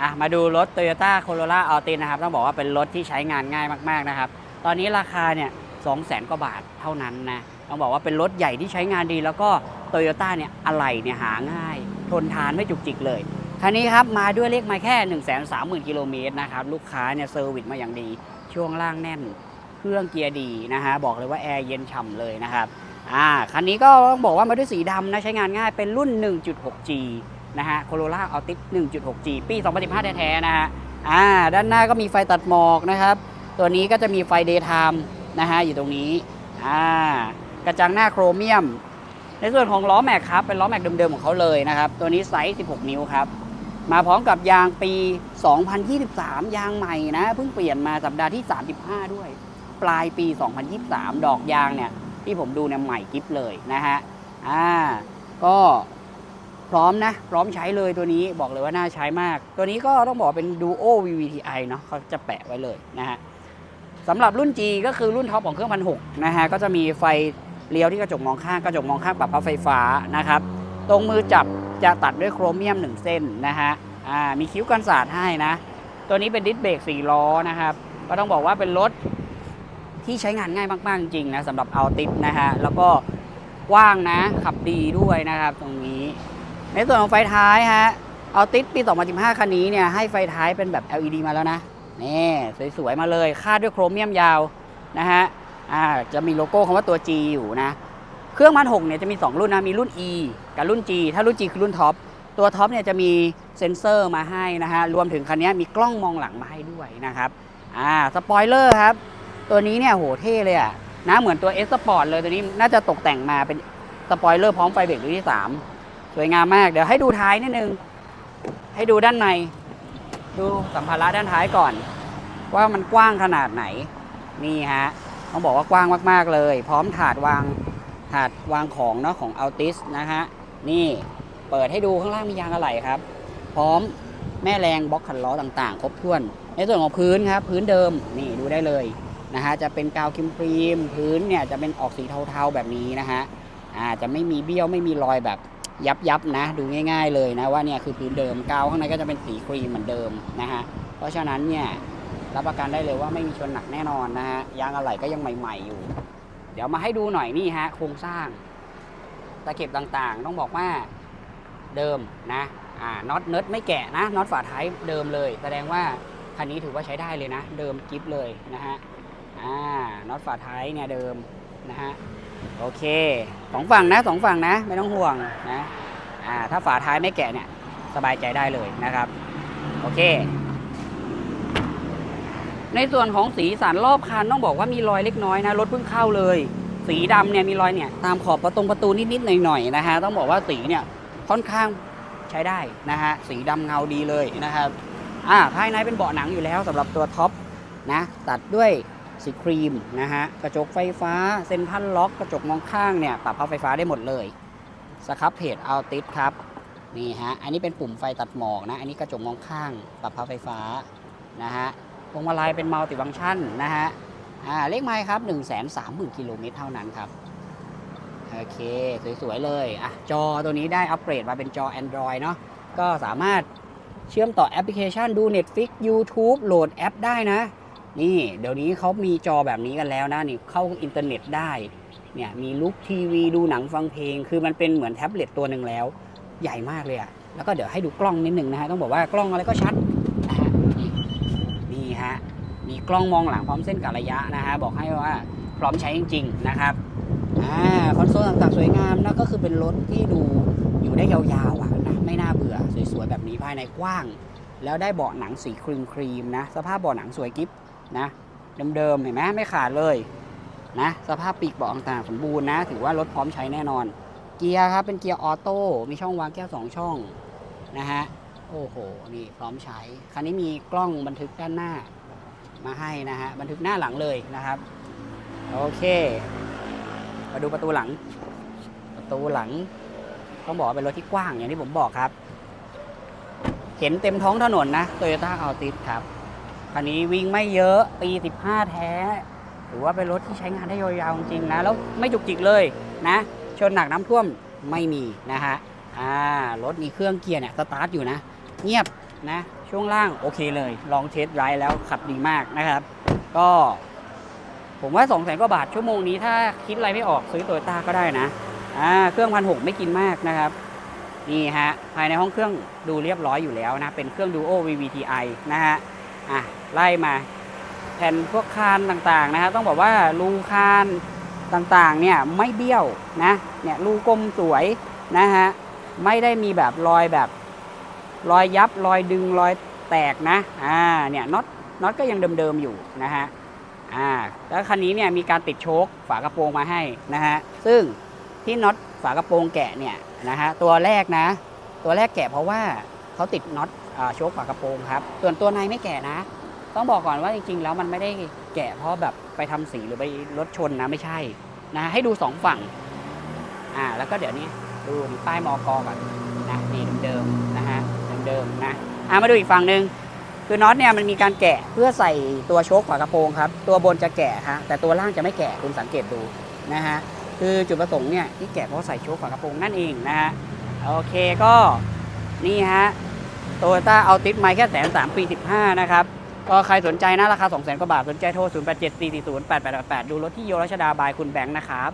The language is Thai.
อะมาดูรถ Toyota Corolla Altis นะครับ ต้องบอกว่าเป็นรถที่ใช้งานง่ายมากๆนะครับ ตอนนี้ราคาเนี่ย2 0 0 0 0 0กว่าบาทเท่านั้นนะ ต้องบอกว่าเป็นรถใหญ่ที่ใช้งานดี แล้วก็ Toyota เนี่ยอะไหล่เนี่ยหาง่าย ทนทานไม่จุกจิกเลยคันนี้ครับมาด้วยเลขมาแค่ 1 3 0 0 0 0กิโลเมตรนะครับ ลูกค้าเนี่ยเซอร์วิสมาอย่างดี ช่วงล่างแน่น เครื่องเกียร์ดีนะฮะบอกเลยว่าแอร์เย็นฉ่ำเลยนะครับอ่าคันนี้ก็ต้องบอกว่ามาด้วยสีดำนะใช้งานง่ายเป็นรุ่น 1.6G นะฮะ Corolla Altis 1.6G ปี 2015 แท้ๆนะฮะอ่าด้านหน้าก็มีไฟตัดหมอกนะครับ ตัวนี้ก็จะมีไฟ daytime นะฮะอยู่ตรงนี้อ่ากระจังหน้าโครเมียม ในส่วนของล้อแม็กครับ เป็นล้อแม็กเดิมๆของเขาเลยนะครับ ตัวนี้ไซส์ 16 นิ้วครับ มาพร้อมกับยางปี 2023 ยางใหม่นะเพิ่งเปลี่ยนมาสัปดาห์ที่ 35 ด้วย ปลายปี 2023 ดอกยางเนี่ยที่ผมดูเนี่ยใหม่กิฟเลยนะฮะอ่าก็ พร้อมนะ พร้อมใช้เลยตัวนี้บอกเลยว่าน่าใช้มาก ตัวนี้ก็ต้องบอกเป็น Duo VVTi เนาะเขาจะแปะไว้เลยนะฮะสำหรับรุ่น G ก็คือรุ่นท็อปของเครื่องพันหกนะฮะก็จะมีไฟเลี้ยวที่กระจกมองข้างกระจกมองข้างปรับพับไฟฟ้านะครับตรงมือจับจะตัดด้วยโครเมียม 1 เส้นนะฮะอ่ามีคิ้วกันสาดให้นะ ตัวนี้เป็นดิสเบรก4ล้อนะครับ ก็ต้องบอกว่าเป็นรถที่ใช้งานง่ายมาก ๆ จริงนะสำหรับเอาติดนะฮะ แล้วก็กว้างนะ ขับดีด้วยนะครับตรงนี้ ในส่วนของไฟท้ายฮะเอาติดปี 2015 คันนี้เนี่ยให้ไฟท้ายเป็นแบบ LED มาแล้วนะนี่สวยๆมาเลยคาดด้วยโครเมียมยาวนะฮะอ่าจะมีโลโก้คำว่าตัว G อยู่นะ เครื่องมันหกเนี่ยจะมี 2 รุ่นนะ มีรุ่น E กับรุ่น G ถ้ารุ่น G คือรุ่นท็อปตัวท็อปเนี่ยจะมีเซ็นเซอร์มาให้นะฮะรวมถึงคันนี้มีกล้องมองหลังมาให้ด้วยนะครับอ่าสปอยเลอร์ครับ ตัวนี้เนี่ยโหเท่เลยอะนะเหมือนตัว S Sport เลยตัวนี้น่าจะตกแต่งมาเป็นสปอยเลอร์พร้อมไฟเบรกรุ่นที่ 3 สวยงามมาก เดี๋ยวให้ดูท้ายนิดนึง ให้ดูด้านใน ดูสัมภาระด้านท้ายก่อน ว่ามันกว้างขนาดไหน นี่ฮะ ต้องบอกว่ากว้างมากๆเลย พร้อมถาดวางถาดวางของเนาะของ Altis นะฮะ นี่เปิดให้ดูข้างล่างมียางอะไหล่ครับ พร้อมแม่แรงบล็อกขันล้อต่างๆ ครบถ้วน ในส่วนของพื้นครับ พื้นเดิมนี่ดูได้เลยนะฮะจะเป็นกาวครีมครีม พื้นเนี่ยจะเป็นออกสีเทาๆแบบนี้นะฮะอ่าจะไม่มีเบี้ยวไม่มีรอยแบบ ยับยับนะดูง่ายๆเลยนะว่าเนี่ยคือพื้นเดิมกาวข้างในก็จะเป็นสีครีมเหมือนเดิมนะฮะเพราะฉะนั้นเนี่ยรับประกันได้เลยว่าไม่มีชนหนักแน่นอนนะฮะยางอะไหล่ก็ยังใหม่ๆอยู่ เดี๋ยวมาให้ดูหน่อยนี่ฮะโครงสร้างตะเข็บต่างๆ ต้องบอกว่าเดิมนะอ่าน็อตเนิร์ดไม่แกะนะน็อตฝาท้ายเดิมเลย แสดงว่าคันนี้ถือว่าใช้ได้เลยนะ เดิมกิฟเลยนะฮะอ่าน็อตฝาท้ายเนี่ยเดิมนะฮะ โอเคสองฝั่งนะสองฝั่งนะ ไม่ต้องห่วงนะอ่าถ้าฝาท้ายไม่แกะเนี่ยสบายใจได้เลยนะครับ โอเค ในส่วนของสีสันรอบคันต้องบอกว่ามีรอยเล็กน้อยนะรถเพิ่งเข้าเลย สีดำเนี่ยมีรอยเนี่ยตามขอบประตูประตูนิดๆหน่อยๆนะฮะต้องบอกว่าสีเนี่ยค่อนข้างใช้ได้นะฮะสีดำเงาดีเลยนะครับอ่าภายในเป็นเบาะหนังอยู่แล้วสำหรับตัวท็อปนะตัดด้วย สีครีมนะฮะกระจกไฟฟ้าเซ็นทรัลล็อกกระจกมองข้างเนี่ยปรับพับไฟฟ้าได้หมดเลยสครับเพจเอาติดครับนี่ฮะอันนี้เป็นปุ่มไฟตัดหมอกนะอันนี้กระจกมองข้าง ปรับพับไฟฟ้านะฮะพวงมาลัยเป็นมัลติฟังชันนะฮะอ่าเลขไม้ครับ 1 3 0 0 0 0กิโลเมตรเท่านั้นครับโอเค สวย ๆ เลยอะจอตัวนี้ได้อัปเกรดมาเป็นจอ Android เนาะก็สามารถเชื่อมต่อแอปพลิเคชันดู Netflix YouTube โหลดแอปได้นะ นี่เดี๋ยวนี้เขามีจอแบบนี้กันแล้วนะนี่เข้าอินเทอร์เน็ตได้เนี่ยมีลุกทีวีดูหนังฟังเพลง คือมันเป็นเหมือนแท็บเล็ตตัวหนึ่งแล้ว ใหญ่มากเลยอะแล้วก็เดี๋ยวให้ดูกล้องนิดหนึ่งนะฮะต้องบอกว่ากล้องอะไรก็ชัดนะฮะนี่ฮะมีกล้องมองหลังพร้อมเส้นกะระยะนะฮะบอกให้ว่าพร้อมใช้จริง ๆ นะครับอ่าคอนโซลต่างๆสวยงามนะก็คือเป็นรถที่ดูอยู่ได้ยาวๆอะนะไม่น่าเบื่อสวยๆแบบนี้ภายในกว้าง แล้วได้เบาะหนังสีครีมครีมๆนะสภาพเบาะหนังสวยกิ๊บ นะเดิมๆเห็นไหมไม่ขาดเลยนะสภาพปีกเบาะต่างๆสมบูรณ์นะ ถือว่ารถพร้อมใช้แน่นอน เกียร์ครับเป็นเกียร์ออโต้มีช่องวางแก้วสองช่องนะฮะโอ้โหนี่พร้อมใช้ คันนี้มีกล้องบันทึกด้านหน้ามาให้นะฮะบันทึกหน้าหลังเลยนะครับ โอเค มาดูประตูหลัง ประตูหลังต้องบอกว่าเป็นรถที่กว้างอย่างที่ผมบอกครับ เห็นเต็มท้องถนนนะ Toyota Altis ครับ คันนี้วิ่งไม่เยอะปี 15 แท้ ถือว่าเป็นรถที่ใช้งานได้ยาวๆจริงๆนะ แล้วไม่จุกจิกเลยนะ ชนหนักน้ำท่วมไม่มีนะฮะอ่ารถมีเครื่องเกียร์เนี่ยสตาร์ทอยู่นะ เงียบนะช่วงล่างโอเคเลย ลองเทสไรแล้วขับดีมากนะครับ ก็ ผมว่า2องแสนกว่าบาทชั่วโมงนี้ถ้าคิดอะไรไม่ออกซื้อโตโยต้าก็ได้นะอ่าเครื่องพันหกไม่กินมากนะครับนี่ฮะภายในห้องเครื่องดูเรียบร้อยอยู่แล้วนะ เป็นเครื่อง Duo VVTi นะฮะ อะไล่มา แผ่นพวกคานต่างๆนะฮะต้องบอกว่ารูคานต่างๆเนี่ยไม่เบี้ยวนะเนี่ยรูกลมสวยนะฮะไม่ได้มีแบบรอยแบบรอยยับรอยดึงรอยแตกนะอ่าเนี่ยน็อตน็อตก็ยังเดิมๆอยู่นะฮะอ่าแล้วคันนี้เนี่ยมีการติดโชคฝากระโปรงมาให้นะฮะซึ่งที่น็อตฝากระโปรงแกะเนี่ยนะฮะตัวแรกนะ ตัวแรกแกะเพราะว่าเขาติดน็อต โชคฝากระโปรงครับ ส่วนตัวในไม่แกะนะ ต้องบอกก่อนว่าจริง ๆ แล้วมันไม่ได้แกะเพราะแบบไปทำสีหรือไปรถชนนะไม่ใช่นะให้ดูสองฝั่งอ่าแล้วก็เดี๋ยวนี้ดูป้ายมอกอก่อนนะนี่เดิมๆนะฮะเดิมๆนะอ่ามาดูอีกฝั่งหนึ่งคือน็อตเนี่ยมันมีการแกะเพื่อใส่ตัวโชคฝากระโปรงครับ ตัวบนจะแกะฮะแต่ตัวล่างจะไม่แกะคุณสังเกตดูนะฮะคือจุดประสงค์เนี่ยที่แกะเพราะใส่โชคฝากระโปรงนั่นเองนะฮะโอเคก็นี่ฮะ โตโยต้าเอาติดไม้แค่แสนสามปีสิบห้านะครับก็ใครสนใจนะ ราคา2 0 0 0 0 0กว่าบาท สนใจโทร 0 8 7 4 4 0 8 8 8 8 ดูรถที่โยรัชดาบายคุณแบงค์นะครับ